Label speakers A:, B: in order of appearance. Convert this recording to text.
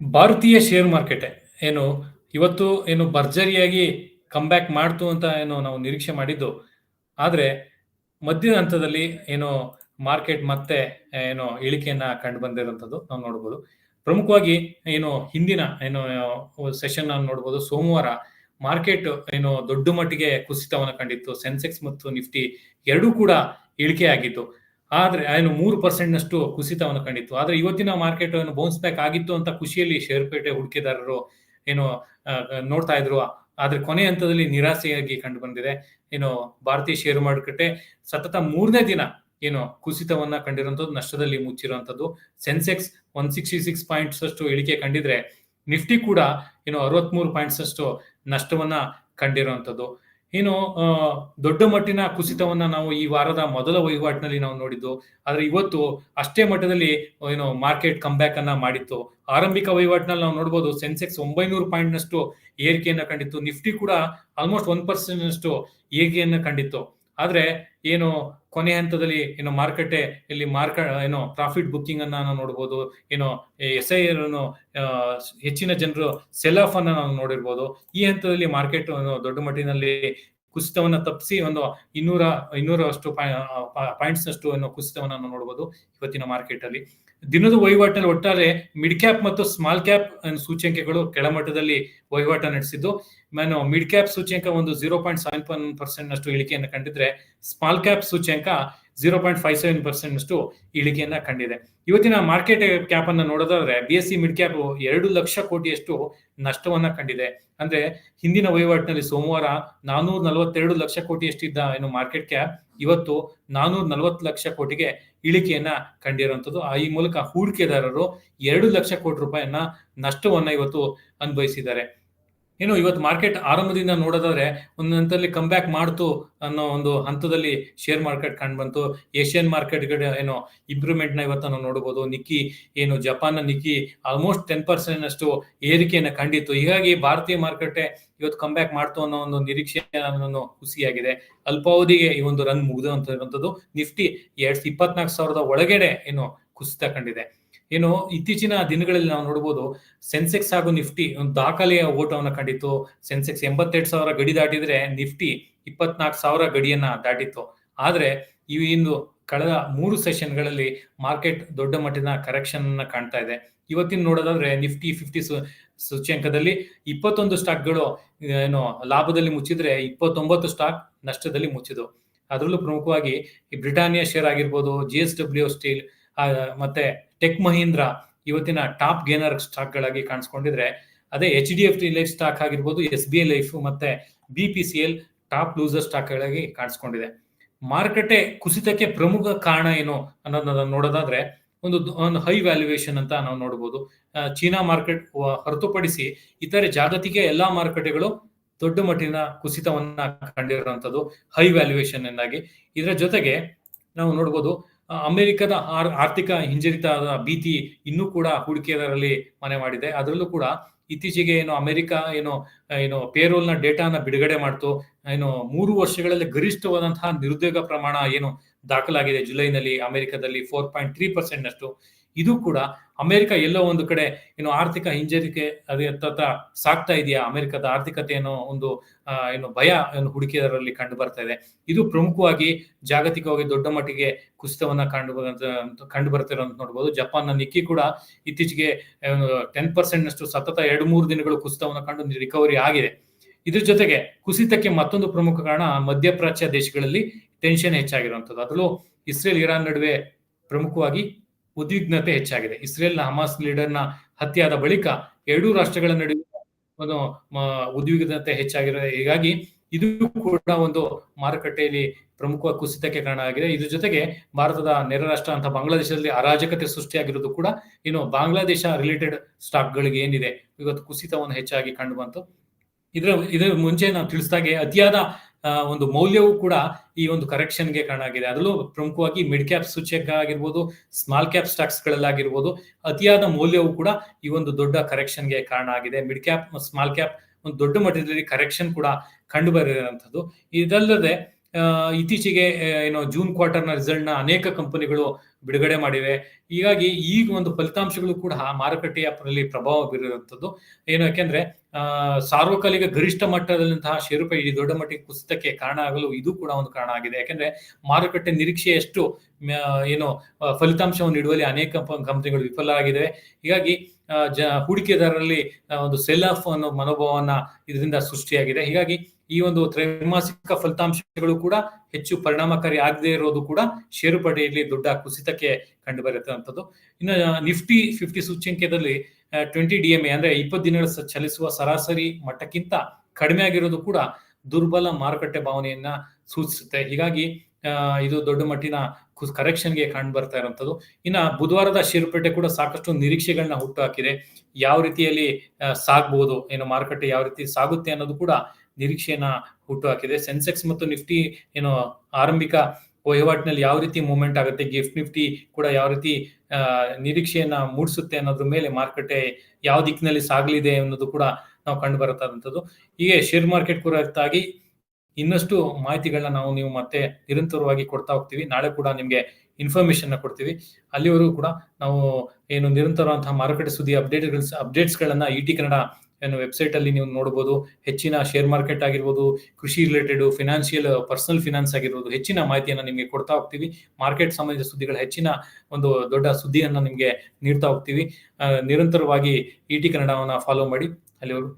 A: ಭಾರತೀಯ share market ಏನು, ಇವತ್ತು ಏನು ಭರ್ಜರಿಯಾಗಿ ಕಮ್‌ಬ್ಯಾಕ್ ಮಾಡ್ತು ಅಂತ ಏನು ನಾವು ನಿರೀಕ್ಷೆ ಮಾಡಿದ್ದು. ಆದ್ರೆ ಮಧ್ಯದ ಹಂತದಲ್ಲಿ ಏನು ಮಾರ್ಕೆಟ್ ಮತ್ತೆ, ಏನು ಇಳಿಕೆಯನ್ನ ಕಂಡು ಬಂದಿರುವಂತದ್ದು ನಾವು ನೋಡ್ಬೋದು. ಪ್ರಮುಖವಾಗಿ ಏನು ಹಿಂದಿನ ಏನು ಸೆಷನ್ ಅನ್ನು ನೋಡ್ಬೋದು. ಸೋಮವಾರ ಮಾರ್ಕೆಟ್ ಏನು ದೊಡ್ಡ ಮಟ್ಟಿಗೆ ಕುಸಿತವನ್ನು ಕಂಡಿತ್ತು. ಸೆನ್ಸೆಕ್ಸ್ ಮತ್ತು ನಿಫ್ಟಿ ಎರಡೂ ಕೂಡ ಇಳಿಕೆ ಆಗಿತ್ತು. ಆದ್ರೆ ಏನು ಮೂರು ಪರ್ಸೆಂಟ್ ನಷ್ಟು ಕುಸಿತವನ್ನು ಕಂಡಿತ್ತು. ಆದ್ರೆ ಇವತ್ತಿನ ಮಾರ್ಕೆಟ್ ಏನು ಬೌನ್ಸ್ ಬ್ಯಾಕ್ ಆಗಿತ್ತು ಅಂತ ಖುಷಿಯಲ್ಲಿ ಷೇರುಪೇಟೆ ಹೂಡಿಕೆದಾರರು ಏನು ನೋಡ್ತಾ ಇದ್ರು. ಆದ್ರೆ ಕೊನೆ ಹಂತದಲ್ಲಿ ನಿರಾಸೆಯಾಗಿ ಕಂಡು ಬಂದಿದೆ. ಏನು ಭಾರತೀಯ ಷೇರು ಮಾರುಕಟ್ಟೆ ಸತತ ಮೂರನೇ ದಿನ ಏನು ಕುಸಿತವನ್ನ ಕಂಡಿರುವಂತದ್ದು, ನಷ್ಟದಲ್ಲಿ ಮುಚ್ಚಿರುವಂತದ್ದು. ಸೆನ್ಸೆಕ್ಸ್ 166 ಪಾಯಿಂಟ್ಸ್ ಅಷ್ಟು ಇಳಿಕೆ ಕಂಡಿದ್ರೆ, ನಿಫ್ಟಿ ಕೂಡ ಏನು 63 ಪಾಯಿಂಟ್ಸ್ ಅಷ್ಟು ನಷ್ಟವನ್ನ ಕಂಡಿರುವಂತದ್ದು. ಏನು ದೊಡ್ಡ ಮಟ್ಟಿನ ಕುಸಿತವನ್ನ ನಾವು ಈ ವಾರದ ಮೊದಲ ವಹಿವಾಟಿನಲ್ಲಿ ನಾವು ನೋಡಿದ್ದು. ಆದ್ರೆ ಇವತ್ತು ಅಷ್ಟೇ ಮಟ್ಟದಲ್ಲಿ, ಏನು, ಮಾರ್ಕೆಟ್ ಕಮ್‌ಬ್ಯಾಕ್ ಅನ್ನ ಮಾಡಿತ್ತು. ಆರಂಭಿಕ ವಹಿವಾಟಿನಲ್ಲಿ ನಾವು ನೋಡಬಹುದು ಸೆನ್ಸೆಕ್ಸ್ 900 ಪಾಯಿಂಟ್ ನಷ್ಟು ಏರಿಕೆಯನ್ನ ಕಂಡಿತ್ತು. ನಿಫ್ಟಿ ಕೂಡ ಆಲ್‌ಮೋಸ್ಟ್ ಒನ್ ಪರ್ಸೆಂಟ್ ನಷ್ಟು ಏರಿಕೆಯನ್ನ ಕಂಡಿತ್ತು. ಆದ್ರೆ ಏನು ಕೊನೆ ಹಂತದಲ್ಲಿ ಏನು ಮಾರುಕಟ್ಟೆ ಇಲ್ಲಿ ಮಾರ್ಕ, ಏನು ಪ್ರಾಫಿಟ್ ಬುಕ್ಕಿಂಗ್ ಅನ್ನ ನಾವು ನೋಡ್ಬೋದು. ಏನು ಐ ಅನ್ನು ಹೆಚ್ಚಿನ ಜನರು ಸೆಲ್ ಆಫ್ ಅನ್ನ ನಾವು ನೋಡಿರ್ಬೋದು. ಈ ಹಂತದಲ್ಲಿ ಮಾರ್ಕೆಟ್ ದೊಡ್ಡ ಮಟ್ಟಿನಲ್ಲಿ ಕುಸಿತವನ್ನ ತಪ್ಪಿಸಿ ಒಂದು 200 200 ಅಷ್ಟು ಪಾಯ್ ಪಾಯಿಂಟ್ಸ್ ನಷ್ಟು ಅನ್ನೋ ಕುಸಿತವನ್ನ ನಾವು ನೋಡ್ಬೋದು ಇವತ್ತಿನ ಮಾರ್ಕೆಟ್ ಅಲ್ಲಿ. ದಿನದ ವಹಿವಾಟಿನಲ್ಲಿ ಒಟ್ಟಾರೆ ಮಿಡ್ ಕ್ಯಾಪ್ ಮತ್ತು ಸ್ಮಾಲ್ ಕ್ಯಾಪ್ ಸೂಚ್ಯಂಕಗಳು ಕೆಳಮಟ್ಟದಲ್ಲಿ ವಹಿವಾಟ ನಡೆಸಿದ್ದು. ಮಿಡ್ ಕ್ಯಾಪ್ ಸೂಚ್ಯಂಕ ಒಂದು 0.71% ನಷ್ಟು ಇಳಿಕೆಯನ್ನು ಕಂಡಿದ್ರೆ, ಸ್ಮಾಲ್ ಕ್ಯಾಪ್ ಸೂಚ್ಯಂಕ 0.57% ಅಷ್ಟು ಇಳಿಕೆಯನ್ನ ಕಂಡಿದೆ. ಇವತ್ತಿನ ಮಾರ್ಕೆಟ್ ಕ್ಯಾಪ್ ಅನ್ನ ನೋಡೋದಾದ್ರೆ ಸಿ ಮಿಡ್ ಕ್ಯಾಪ್ ಎರಡು ಲಕ್ಷ ಕೋಟಿಯಷ್ಟು ನಷ್ಟವನ್ನ ಕಂಡಿದೆ. ಅಂದ್ರೆ ಹಿಂದಿನ ವಹಿವಾಟಿನಲ್ಲಿ ಸೋಮವಾರ 442 ಲಕ್ಷ ಕೋಟಿಯಷ್ಟಿದ್ದ ಏನು ಮಾರ್ಕೆಟ್ ಕ್ಯಾಪ್ ಇವತ್ತು 440 ಲಕ್ಷ ಕೋಟಿಗೆ ಇಳಿಕೆಯನ್ನ ಕಂಡಿರುವಂತದ್ದು. ಆ ಈ ಮೂಲಕ ಹೂಡಿಕೆದಾರರು ಎರಡು ಲಕ್ಷ ಕೋಟಿ ರೂಪಾಯಿಯನ್ನ ನಷ್ಟವನ್ನ ಇವತ್ತು ಅನುಭವಿಸಿದ್ದಾರೆ. ಏನು ಇವತ್ತು ಮಾರ್ಕೆಟ್ ಆರಂಭದಿಂದ ನೋಡೋದಾದ್ರೆ ಒಂದು ಹಂತದಲ್ಲಿ ಕಮ್‌ಬ್ಯಾಕ್ ಮಾಡ್ತು ಅನ್ನೋ ಒಂದು ಹಂತದಲ್ಲಿ ಶೇರ್ ಮಾರ್ಕೆಟ್ ಕಂಡು ಬಂತು. ಏಷ್ಯನ್ ಮಾರ್ಕೆಟ್ ಏನು ಇಂಪ್ರೂವ್‌ಮೆಂಟ್ನ ಇವತ್ತು ನಾವು ನೋಡಬಹುದು. ನಿಕ್ಕಿ ಏನು ಜಪಾನ್ ನಿಕ್ಕಿ ಆಲ್‌ಮೋಸ್ಟ್ 10% ಅಷ್ಟು ಏರಿಕೆಯನ್ನ ಕಂಡಿತ್ತು. ಹೀಗಾಗಿ ಭಾರತೀಯ ಮಾರುಕಟ್ಟೆ ಇವತ್ತು ಕಮ್ ಬ್ಯಾಕ್ ಮಾಡ್ತು ಅನ್ನೋ ಒಂದು ನಿರೀಕ್ಷೆ ನಾನು ಖುಷಿಯಾಗಿದೆ ಅಲ್ಪಾವಧಿಗೆ ಈ ಒಂದು ರನ್ ಮುಗಿದಂತಿರುವಂತದ್ದು. ನಿಫ್ಟಿ 24,000 ಒಳಗಡೆ ಏನು ಕುಸಿತ ಕಂಡಿದೆ. ಏನು ಇತ್ತೀಚಿನ ದಿನಗಳಲ್ಲಿ ನಾವು ನೋಡಬಹುದು ಸೆನ್ಸೆಕ್ಸ್ ಹಾಗೂ ನಿಫ್ಟಿ ಒಂದು ದಾಖಲೆಯ ಓಟವನ್ನು ಕಂಡಿತ್ತು. ಸೆನ್ಸೆಕ್ಸ್ 82,000 ಗಡಿ ದಾಟಿದ್ರೆ ನಿಫ್ಟಿ 24,000 ಗಡಿಯನ್ನ ದಾಟಿತ್ತು. ಆದ್ರೆ ಇವು ಇಂದು ಕಳೆದ ಮೂರು ಸೆಷನ್‌ಗಳಲ್ಲಿ ಮಾರ್ಕೆಟ್ ದೊಡ್ಡ ಮಟ್ಟಿನ ಕರೆಕ್ಷನ್ ಅನ್ನ ಕಾಣ್ತಾ ಇದೆ. ಇವತ್ತಿನ ನೋಡೋದಾದ್ರೆ ನಿಫ್ಟಿ 50 ಸೂ ಸೂಚ್ಯಂಕದಲ್ಲಿ 21 ಸ್ಟಾಕ್‌ಗಳು ಏನು ಲಾಭದಲ್ಲಿ ಮುಚ್ಚಿದ್ರೆ 29 ಸ್ಟಾಕ್ ನಷ್ಟದಲ್ಲಿ ಮುಚ್ಚಿದವು. ಅದರಲ್ಲೂ ಪ್ರಮುಖವಾಗಿ ಬ್ರಿಟಾನಿಯಾ ಶೇರ್ ಆಗಿರ್ಬೋದು, ಜಿ ಎಸ್ ಡಬ್ಲ್ಯೂ ಸ್ಟೀಲ್ ಮತ್ತೆ ಟೆಕ್ ಮಹೀಂದ್ರ ಇವತ್ತಿನ ಟಾಪ್ ಗೇನರ್ ಸ್ಟಾಕ್‌ಗಳಾಗಿ ಕಾಣಿಸ್ಕೊಂಡಿದ್ರೆ ಅದೇ H D F C life stock ಆಗಿರ್ಬೋದು, ಎಸ್ ಬಿ ಐ ಲೈಫ್ ಮತ್ತೆ B P C L top loser ಸ್ಟಾಕ್‌ಗಳಾಗಿ ಕಾಣಿಸ್ಕೊಂಡಿದೆ ಮಾರುಕಟ್ಟೆ ಕುಸಿತಕ್ಕೆ ಪ್ರಮುಖ ಕಾರಣ ಏನು ಅನ್ನೋದನ್ನ ನೋಡೋದಾದ್ರೆ ಒಂದು ಒಂದು ಹೈ ವ್ಯಾಲ್ಯೂಯೇಷನ್ ಅಂತ ನಾವು ನೋಡಬಹುದು. ಚೀನಾ ಮಾರ್ಕೆಟ್ ಹೊರತುಪಡಿಸಿ ಇತರೆ ಜಾಗತಿಕ ಎಲ್ಲಾ ಮಾರುಕಟ್ಟೆಗಳು ದೊಡ್ಡ ಮಟ್ಟಿನ ಕುಸಿತವನ್ನ ಕಂಡಿರುವಂತದ್ದು ಹೈ ವ್ಯಾಲ್ಯೂಯೇಷನ್ ಎಂದಾಗಿ ಇದರ ಜೊತೆಗೆ ನಾವು ನೋಡಬಹುದು ಅಮೆರಿಕದ ಆರ್, ಆರ್ಥಿಕ ಹಿಂಜರಿತದ ಭೀತಿ ಇನ್ನೂ ಕೂಡ ಹೂಡಿಕೆದಾರರಲ್ಲಿ ಮನೆ ಮಾಡಿದೆ. ಅದರಲ್ಲೂ ಕೂಡ ಇತ್ತೀಚೆಗೆ ಏನು ಅಮೆರಿಕ ಏನು ಏನು ಪೇರೋಲ್‌ನ ಡೇಟಾನ ಬಿಡುಗಡೆ ಮಾಡ್ತು. ಏನು ಮೂರು ವರ್ಷಗಳಲ್ಲಿ ಗರಿಷ್ಠವಾದಂತಹ ನಿರುದ್ಯೋಗ ಪ್ರಮಾಣ ಏನು ದಾಖಲಾಗಿದೆ ಜುಲೈನಲ್ಲಿ ಅಮೆರಿಕದಲ್ಲಿ 4.3% ನಷ್ಟು. ಇದು ಕೂಡ ಅಮೆರಿಕ ಎಲ್ಲೋ ಒಂದು ಕಡೆ ಏನು ಆರ್ಥಿಕ ಹಿಂಜರಿಕೆ ಅದ ಸಾಕ್ತಾ ಇದೆಯಾ ಅಮೆರಿಕದ ಆರ್ಥಿಕತೆ ಅನ್ನೋ ಒಂದು ಏನು ಭಯ ಏನು ಹುಡುಕಿದರಲ್ಲಿ ಕಂಡು ಬರ್ತಾ ಇದೆ. ಇದು ಪ್ರಮುಖವಾಗಿ ಜಾಗತಿಕವಾಗಿ ದೊಡ್ಡ ಮಟ್ಟಿಗೆ ಕುಸಿತವನ್ನ ಕಂಡು ಕಂಡು ಕಂಡು ನೋಡ್ಬೋದು ನೋಡಬಹುದು. ಜಪಾನ್ನ ನಿಕ್ಕಿ ಕೂಡ ಇತ್ತೀಚೆಗೆ ಟೆನ್ ಪರ್ಸೆಂಟ್ ನಷ್ಟು ಸತತ 2-3 ದಿನಗಳು ಕುಸಿತವನ್ನು ಕಂಡು ರಿಕವರಿ ಆಗಿದೆ. ಇದ್ರ ಜೊತೆಗೆ ಕುಸಿತಕ್ಕೆ ಮತ್ತೊಂದು ಪ್ರಮುಖ ಕಾರಣ ಮಧ್ಯಪ್ರಾಚ್ಯ ದೇಶಗಳಲ್ಲಿ ಟೆನ್ಷನ್ ಹೆಚ್ಚಾಗಿರುವಂಥದ್ದು ಅದರಲ್ಲೂ ಇಸ್ರೇಲ್ ಇರಾನ್ ನಡುವೆ ಪ್ರಮುಖವಾಗಿ ಉದ್ವಿಗ್ನತೆ ಹೆಚ್ಚಾಗಿದೆ. ಇಸ್ರೇಲ್‌ನ ಹಮಾಸ್ ಲೀಡರ್‌ನ ಹತ್ಯಾದ ಬಳಿಕ ಎರಡೂ ರಾಷ್ಟ್ರಗಳ ನಡುವೆ ಒಂದು ಉದ್ವಿಗ್ನತೆ ಹೆಚ್ಚಾಗಿರೋ ಹೀಗಾಗಿ ಇದು ಕೂಡ ಒಂದು ಮಾರುಕಟ್ಟೆಯಲ್ಲಿ ಪ್ರಮುಖ ಕುಸಿತಕ್ಕೆ ಕಾರಣ ಆಗಿದೆ. ಇದ್ರ ಜೊತೆಗೆ ಭಾರತದ ನೆರೆ ರಾಷ್ಟ್ರ ಅಂತ ಬಾಂಗ್ಲಾದೇಶದಲ್ಲಿ ಅರಾಜಕತೆ ಸೃಷ್ಟಿಯಾಗಿರೋದು ಕೂಡ ಏನು ಬಾಂಗ್ಲಾದೇಶ ರಿಲೇಟೆಡ್ ಸ್ಟಾಕ್‌ಗಳಿಗೆ ಏನಿದೆ, ಇವತ್ತು ಕುಸಿತವನ್ನು ಹೆಚ್ಚಾಗಿ ಕಂಡು ಬಂತು. ಇದರ ಇದರ ಮುಂಚೆ ನಾವು ತಿಳಿಸಿದಾಗೆ ಅತಿಯಾದ ಒಂದು ಮೌಲ್ಯವೂ ಕೂಡ ಈ ಒಂದು ಕರೆಕ್ಷನ್‌ಗೆ ಕಾರಣ ಆಗಿದೆ. ಅದರಲ್ಲೂ ಪ್ರಮುಖವಾಗಿ ಮಿಡ್ ಕ್ಯಾಪ್ ಸೂಚ್ಯಂಕ ಆಗಿರ್ಬೋದು, ಸ್ಮಾಲ್ ಕ್ಯಾಪ್ ಸ್ಟಾಕ್ಸ್ ಗಳಲ್ಲಾಗಿರ್ಬೋದು ಅತಿಯಾದ ಮೌಲ್ಯವೂ ಕೂಡ ಈ ಒಂದು ದೊಡ್ಡ ಕರೆಕ್ಷನ್‌ಗೆ ಕಾರಣ ಆಗಿದೆ. ಮಿಡ್ ಕ್ಯಾಪ್, ಸ್ಮಾಲ್ ಕ್ಯಾಪ್ ಒಂದು ದೊಡ್ಡ ಮಟ್ಟದಲ್ಲಿ ಕರೆಕ್ಷನ್ ಕೂಡ ಕಂಡು. ಇದಲ್ಲದೆ ಇತ್ತೀಚೆಗೆ ಏನು ಜೂನ್ ಕ್ವಾರ್ಟರ್‌ನ ರಿಸಲ್ಟ್‌ನ ಅನೇಕ ಕಂಪನಿಗಳು ಬಿಡುಗಡೆ ಮಾಡಿವೆ. ಹೀಗಾಗಿ ಈಗ ಒಂದು ಫಲಿತಾಂಶಗಳು ಕೂಡ ಮಾರುಕಟ್ಟೆಯ ಪ್ರಭಾವ ಬೀರುವಂಥದ್ದು. ಏನು ಯಾಕೆಂದ್ರೆ ಸಾರ್ವಕಾಲಿಕ ಗರಿಷ್ಠ ಮಟ್ಟದಲ್ಲಿಂತಹ ಷೇರುಪೈ ಈ ದೊಡ್ಡ ಮಟ್ಟಿಗೆ ಕುಸಿತಕ್ಕೆ ಕಾರಣ ಆಗಲು ಇದು ಕೂಡ ಒಂದು ಕಾರಣ ಆಗಿದೆ. ಯಾಕೆಂದ್ರೆ, ಮಾರುಕಟ್ಟೆ ನಿರೀಕ್ಷೆಯಷ್ಟು ಏನು ಫಲಿತಾಂಶವನ್ನು ನೀಡುವಲ್ಲಿ ಅನೇಕ ಕಂಪನಿಗಳು ಕಂಪನಿಗಳು ವಿಫಲವಾಗಿವೆ ಹೀಗಾಗಿ ಜ, ಹೂಡಿಕೆದಾರರಲ್ಲಿ ಒಂದು ಸೆಲ್ ಆಫ್ ಅನ್ನೋ ಮನೋಭಾವನ ಇದರಿಂದ ಸೃಷ್ಟಿಯಾಗಿದೆ. ಹೀಗಾಗಿ ಈ ಒಂದು ತ್ರೈಮಾಸಿಕ ಫಲಿತಾಂಶಗಳು ಕೂಡ ಹೆಚ್ಚು ಪರಿಣಾಮಕಾರಿ ಆಗದೇ ಇರೋದು ಕೂಡ ಷೇರುಪಡೆಯಲ್ಲಿ ದೊಡ್ಡ ಕುಸಿತಕ್ಕೆ ಕಂಡು ಬರುತ್ತಂಥದ್ದು ಇನ್ನು ನಿಫ್ಟಿ ಫಿಫ್ಟಿ ಸೂಚ್ಯಂಕದಲ್ಲಿ ಟ್ವೆಂಟಿ ಡಿ ಎಂ ಎ ಅಂದ್ರೆ ಇಪ್ಪತ್ತು ದಿನಗಳ ಚಲಿಸುವ ಸರಾಸರಿ ಮಟ್ಟಕ್ಕಿಂತ ಕಡಿಮೆ ಆಗಿರೋದು ಕೂಡ ದುರ್ಬಲ ಮಾರುಕಟ್ಟೆ ಭಾವನೆಯನ್ನ ಸೂಚಿಸುತ್ತೆ. ಹೀಗಾಗಿ ಇದು ದೊಡ್ಡ ಮಟ್ಟಿನ ಕರೆಕ್ಷನ್ಗೆ ಕಂಡು ಬರ್ತಾ ಇರುವಂತದ್ದು ಇನ್ನ, ಬುಧವಾರದ ಷೇರುಪೇಟೆ ಕೂಡ ಸಾಕಷ್ಟು ನಿರೀಕ್ಷೆಗಳನ್ನ ಹುಟ್ಟು ಹಾಕಿದೆ. ಯಾವ ರೀತಿಯಲ್ಲಿ ಸಾಗಬಹುದು ಏನು ಮಾರುಕಟ್ಟೆ ಯಾವ ರೀತಿ ಸಾಗುತ್ತೆ ಅನ್ನೋದು ಕೂಡ ನಿರೀಕ್ಷೆಯನ್ನ ಹುಟ್ಟು ಹಾಕಿದೆ. ಸೆನ್ಸೆಕ್ಸ್ ಮತ್ತು ನಿಫ್ಟಿ ಏನು ಆರಂಭಿಕ ವಹಿವಾಟಿನಲ್ಲಿ ಯಾವ ರೀತಿ ಮೂವ್ಮೆಂಟ್ ಆಗುತ್ತೆ ಗಿಫ್ಟ್ ನಿಫ್ಟಿ ಕೂಡ ಯಾವ ರೀತಿ ನಿರೀಕ್ಷೆಯನ್ನ ಮೂಡಿಸುತ್ತೆ ಅನ್ನೋದ್ರ ಮೇಲೆ ಮಾರುಕಟ್ಟೆ ಯಾವ ದಿಕ್ಕಿನಲ್ಲಿ ಸಾಗಲಿದೆ ಅನ್ನೋದು ಕೂಡ ನಾವು ಕಂಡು ಬರುತ್ತಂಥದ್ದು ಹೀಗೆ ಶೇರ್ ಮಾರ್ಕೆಟ್ ಕುರಿತಾಗಿ ಇನ್ನಷ್ಟು ಮಾಹಿತಿಗಳನ್ನ ನಾವು, ನೀವು ಮತ್ತೆ ನಿರಂತರವಾಗಿ ಕೊಡ್ತಾ ಹೋಗ್ತೀವಿ. ನಾಳೆ ಕೂಡ ನಿಮ್ಗೆ ಇನ್ಫಾರ್ಮೇಶನ್ ಕೊಡ್ತೀವಿ. ಅಲ್ಲಿವರೆಗೂ ಕೂಡ ನಾವು ಏನು ನಿರಂತರವಾದಂತಹ ಮಾರುಕಟ್ಟೆ ಸುದ್ದಿ ಅಪ್ಡೇಟ್ ಅಪ್ಡೇಟ್ಸ್ ಗಳನ್ನ ಇ ಟಿ ಕನ್ನಡ ಏನು ವೆಬ್ಸೈಟ್ ಅಲ್ಲಿ ನೀವು ನೋಡಬಹುದು ಹೆಚ್ಚಿನ ಶೇರ್ ಮಾರ್ಕೆಟ್ ಆಗಿರ್ಬೋದು, ಕೃಷಿ ರಿಲೇಟೆಡ್ ಫಿನಾನ್ಷಿಯಲ್ ಪರ್ಸನಲ್ ಫಿನಾನ್ಸ್ ಆಗಿರ್ಬೋದು, ಹೆಚ್ಚಿನ ಮಾಹಿತಿಯನ್ನು ನಿಮಗೆ ಕೊಡ್ತಾ ಹೋಗ್ತೀವಿ. ಮಾರ್ಕೆಟ್ ಸಂಬಂಧಿತ ಸುದ್ದಿಗಳ ಹೆಚ್ಚಿನ ಒಂದು ದೊಡ್ಡ ಸುದ್ದಿಯನ್ನು ನಿಮಗೆ ನೀಡ್ತಾ ಹೋಗ್ತೀವಿ. ನಿರಂತರವಾಗಿ ಇ ಟಿ ಕನ್ನಡವನ್ನ ಫಾಲೋ ಮಾಡಿ. ಅಲ್ಲಿವರೆಗೂ